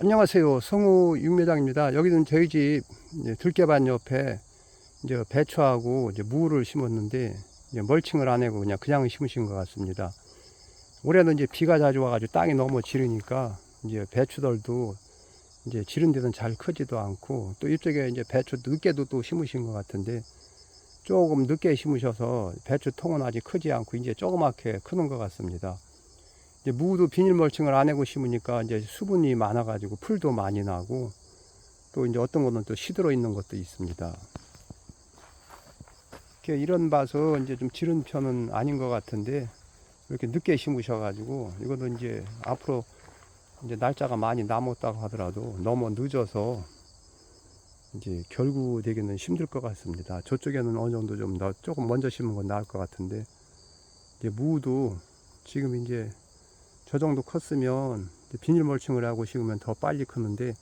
안녕하세요. 성우 윤매장입니다. 여기는 저희 집 들깨밭 옆에 이제 배추하고 이제 무를 심었는데 이제 멀칭을 안 하고 그냥 그냥 심으신 것 같습니다. 올해는 이제 비가 자주 와가지고 땅이 너무 지르니까 이제 배추들도 이제 지른 데는 잘 크지도 않고 또 이쪽에 이제 배추 늦게도 또 심으신 것 같은데 조금 늦게 심으셔서 배추 통은 아직 크지 않고 이제 조그맣게 크는 것 같습니다. 이제 무도 비닐 멀칭을 안 하고 심으니까 이제 수분이 많아가지고 풀도 많이 나고 또 이제 어떤 거는 또 시들어 있는 것도 있습니다. 이렇게 이런 밭은 이제 좀 지른 편은 아닌 것 같은데 이렇게 늦게 심으셔가지고 이거는 이제 앞으로 이제 날짜가 많이 남았다고 하더라도 너무 늦어서 이제 결구 되기는 힘들 것 같습니다. 저쪽에는 어느 정도 좀 더 조금 먼저 심은 건 나을 것 같은데 이제 무도 지금 이제 저 정도 컸으면 비닐 멀칭을 하고 심으면 더 빨리 크는데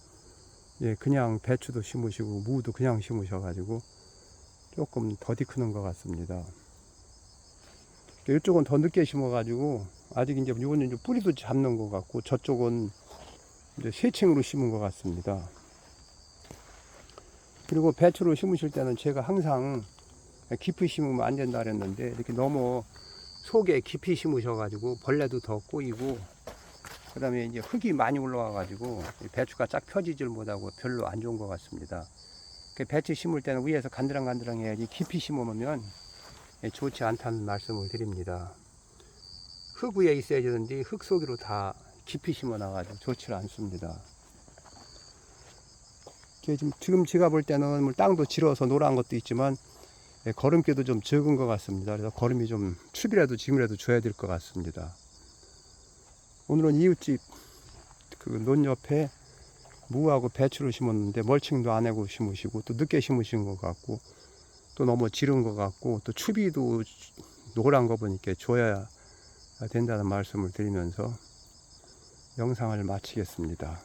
예, 그냥 배추도 심으시고 무도 그냥 심으셔가지고 조금 더디 크는 것 같습니다. 이쪽은 더 늦게 심어가지고 아직 이제 이거는 이제 뿌리도 잡는 것 같고 저쪽은 이제 세층으로 심은 것 같습니다. 그리고 배추로 심으실 때는 제가 항상 깊이 심으면 안 된다 그랬는데 이렇게 너무 속에 깊이 심으셔가지고 벌레도 더 꼬이고 그 다음에 이제 흙이 많이 올라와가지고 이 배추가 쫙 펴지질 못하고 별로 안 좋은 것 같습니다. 그 배추 심을 때는 위에서 간드랑간드랑 해야지 깊이 심으면 예, 좋지 않다는 말씀을 드립니다. 흙 위에 있어야 되는데 흙 속으로 다 깊이 심어놔가지고 좋지 않습니다. 지금, 지금 제가 볼 때는 뭐 땅도 질어서 노란 것도 있지만 예, 걸음기도 좀 적은 것 같습니다. 그래서 걸음이 좀 춥이라도 지금이라도 줘야 될 것 같습니다. 오늘은 이웃집 그 논 옆에 무하고 배추를 심었는데 멀칭도 안 하고 심으시고 또 늦게 심으신 것 같고 또 너무 지른 것 같고 또 추비도 노란 거 보니까 줘야 된다는 말씀을 드리면서 영상을 마치겠습니다.